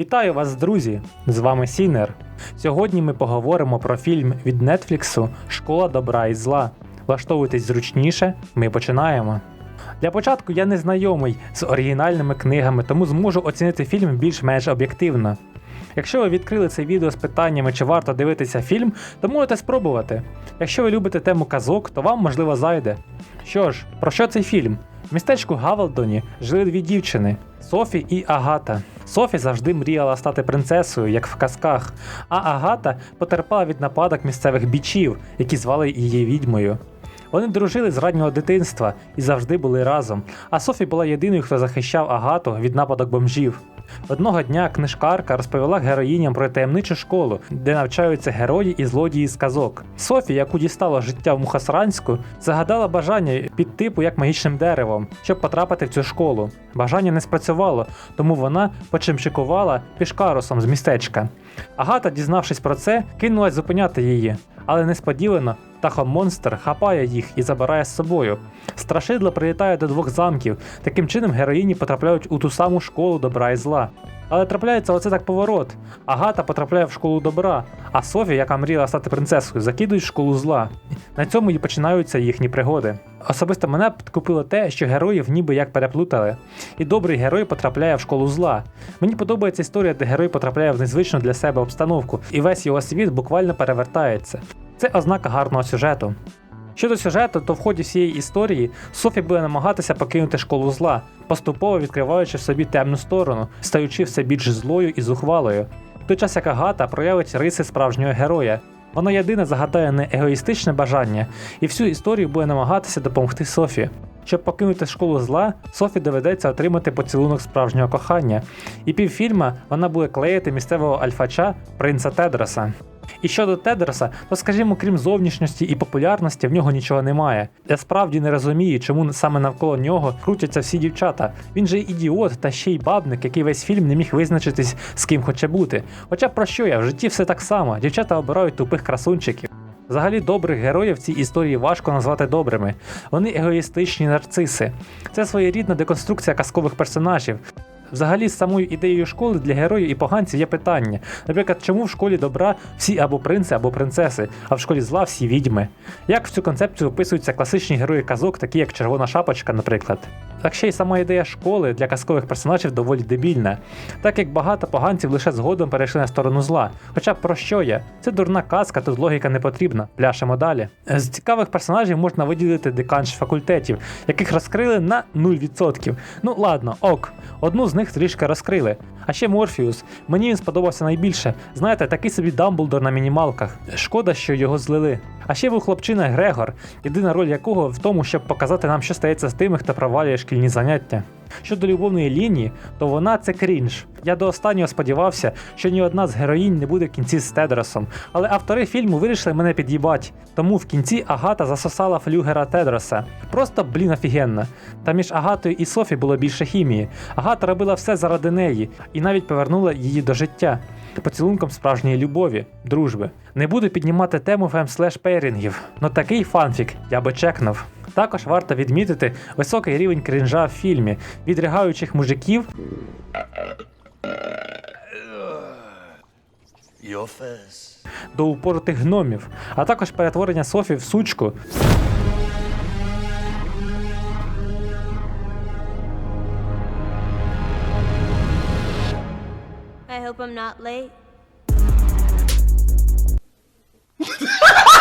Вітаю вас, друзі! З вами Сінер. Сьогодні ми поговоримо про фільм від Нетфліксу Школа добра і зла. Влаштовуйтесь зручніше, ми починаємо. Для початку я не знайомий з оригінальними книгами, тому зможу оцінити фільм більш-менш об'єктивно. Якщо ви відкрили це відео з питаннями, чи варто дивитися фільм, то можете спробувати. Якщо ви любите тему казок, то вам можливо зайде. Що ж, про що цей фільм? В містечку Гавелдоні жили дві дівчини Софі і Агата. Софі завжди мріяла стати принцесою, як в казках, а Агата потерпала від нападок місцевих бічів, які звали її відьмою. Вони дружили з раннього дитинства і завжди були разом. А Софі була єдиною, хто захищав Агату від нападок бомжів. Одного дня книжкарка розповіла героїням про таємничу школу, де навчаються герої і злодії з казок. Софі, яку дістало життя в Мухасранську, загадала бажання під типу як магічним деревом, щоб потрапити в цю школу. Бажання не спрацювало, тому вона почимчикувала пішкарусом з містечка. Агата, дізнавшись про це, кинулась зупиняти її, але несподівано птахомонстр хапає їх і забирає з собою. Страшидло прилітає до двох замків. Таким чином героїні потрапляють у ту саму школу добра і зла. Але трапляється оце так поворот. Агата потрапляє в школу добра, а Софі, яка мріяла стати принцесою, закидують в школу зла. На цьому і починаються їхні пригоди. Особисто мене підкупило те, що героїв ніби як переплутали. І добрий герой потрапляє в школу зла. Мені подобається історія, де герой потрапляє в незвичну для себе обстановку, і весь його світ буквально перевертається. Це ознака гарного сюжету. Щодо сюжету, то в ході всієї історії Софі буде намагатися покинути школу зла, поступово відкриваючи в собі темну сторону, стаючи все більш злою і зухвалою. В той час як Агата проявить риси справжнього героя. Вона єдине загадає не егоїстичне бажання, і всю історію буде намагатися допомогти Софі. Щоб покинути школу зла, Софі доведеться отримати поцілунок справжнього кохання, і півфільма вона буде клеїти місцевого альфача принца Тедроса. І щодо Тедроса, то скажімо, крім зовнішності і популярності, в нього нічого немає. Я справді не розумію, чому саме навколо нього крутяться всі дівчата. Він же ідіот та ще й бабник, який весь фільм не міг визначитись, з ким хоче бути. Хоча про що я в житті все так само. Дівчата обирають тупих красунчиків. Взагалі добрих героїв цій історії важко назвати добрими. Вони егоїстичні нарциси. Це своєрідна деконструкція казкових персонажів. Взагалі, з самою ідеєю школи для героїв і поганців є питання. Наприклад, чому в школі добра всі або принци, або принцеси, а в школі зла всі відьми? Як в цю концепцію описуються класичні герої казок, такі як Червона шапочка, наприклад. Так ще й сама ідея школи для казкових персонажів доволі дебільна, так як багато поганців лише згодом перейшли на сторону зла. Хоча про що я? Це дурна казка, тут логіка не потрібна. Пляшемо далі. З цікавих персонажів можна виділити деканш факультетів, яких розкрили на 0%. Ну ладно, ок. Одну з них трішки розкрили. А ще Морфіус. Мені він сподобався найбільше. Знаєте, такий собі Дамблдор на мінімалках. Шкода, що його злили. А ще був хлопчина Грегор, єдина роль якого в тому, щоб показати нам, що стається з тими, хто провалює шкільні заняття. Щодо любовної лінії, то вона це крінж. Я до останнього сподівався, що ні одна з героїнь не буде в кінці з Тедросом, але автори фільму вирішили мене під'їбать, тому в кінці Агата засосала флюгера Тедроса. Просто блін офігенно. Та між Агатою і Софі було більше хімії. Агата робила все заради неї і навіть повернула її до життя. Поцілунком справжньої любові, дружби. Не буду піднімати тему фемслеш пейрінгів, но такий фанфік я би чекнув. Також варто відмітити високий рівень крінжа в фільмі від ригаючих мужиків до упоротих гномів, а також перетворення Софі в сучку. I hope I'm not late.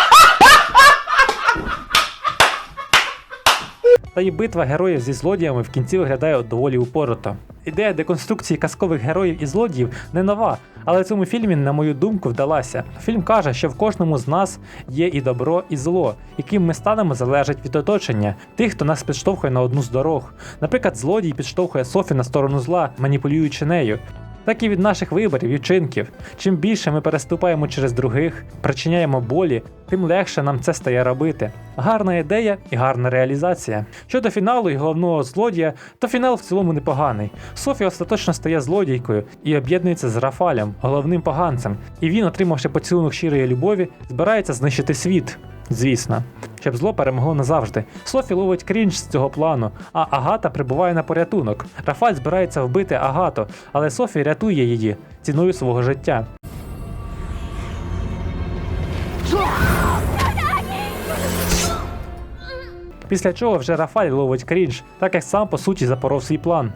Та й битва героїв зі злодіями в кінці виглядає доволі упорото. Ідея деконструкції казкових героїв і злодіїв не нова, але цьому фільмі, на мою думку, вдалася. Фільм каже, що в кожному з нас є і добро, і зло, яким ми станемо залежить від оточення, тих, хто нас підштовхує на одну з дорог. Наприклад, злодій підштовхує Софі на сторону зла, маніпулюючи нею. Так і від наших виборів і вчинків. Чим більше ми переступаємо через других, причиняємо болі, тим легше нам це стає робити. Гарна ідея і гарна реалізація. Щодо фіналу і головного злодія, то фінал в цілому непоганий. Софі остаточно стає злодійкою і об'єднується з Рафалем, головним поганцем. І він, отримавши поцілунок щирої любові, збирається знищити світ. Звісно, щоб зло перемогло назавжди. Софі ловить крінж з цього плану, а Агата прибуває на порятунок. Рафаль збирається вбити Агату, але Софі рятує її ціною свого життя. Після чого вже Рафаль ловить крінж, так як сам по суті запоров свій план.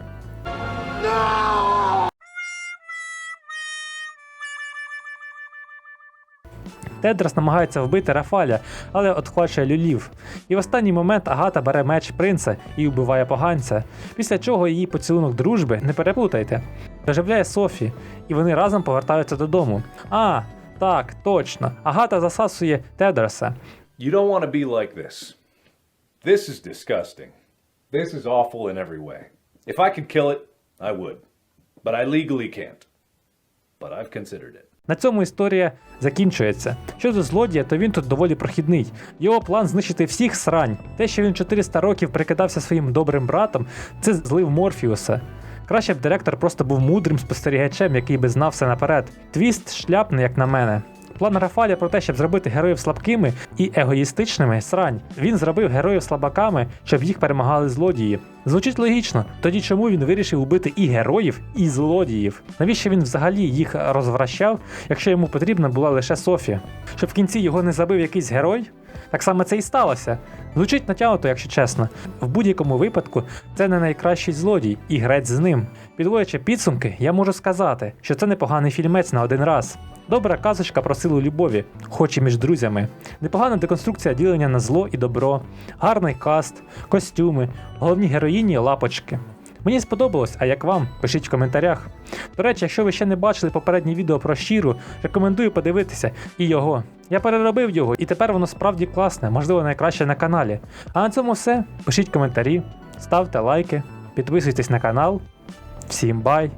Тедрас намагається вбити Рафаля, але отхвачує люлів. І в останній момент Агата бере меч принца і вбиває поганця, після чого її поцілунок дружби, не переплутайте, оживляє Софі, і вони разом повертаються додому. А, так, точно. Агата засасує Тедраса. You don't want to be like this. This is disgusting. This is awful in every way. If I could kill it, I would. But I legally can't. But I've considered it. На цьому історія закінчується. Щодо злодія, то він тут доволі прохідний. Його план знищити всіх срань. Те, що він 400 років прикидався своїм добрим братом, це злив Морфіуса. Краще б директор просто був мудрим спостерігачем, який би знав все наперед. Твіст шляпний, як на мене. План Рафаля про те, щоб зробити героїв слабкими і егоїстичними срань. Він зробив героїв слабаками, щоб їх перемагали злодії. Звучить логічно. Тоді чому він вирішив убити і героїв, і злодіїв? Навіщо він взагалі їх розвращав, якщо йому потрібна була лише Софія? Щоб в кінці його не забив якийсь герой? Так само це і сталося. Звучить натягнуто, якщо чесно. В будь-якому випадку це не найкращий злодій і грець з ним. Підводячи підсумки, я можу сказати, що це непоганий фільмець на один раз. Добра казочка про силу любові, хоч і між друзями. Непогана деконструкція ділення на зло і добро, гарний каст, костюми, головні героїні лапочки. Мені сподобалось, а як вам? Пишіть в коментарях. До речі, якщо ви ще не бачили попереднє відео про щиру, рекомендую подивитися і його. Я переробив його, і тепер воно справді класне, можливо, найкраще на каналі. А на цьому все. Пишіть коментарі, ставте лайки, підписуйтесь на канал. Всім бай!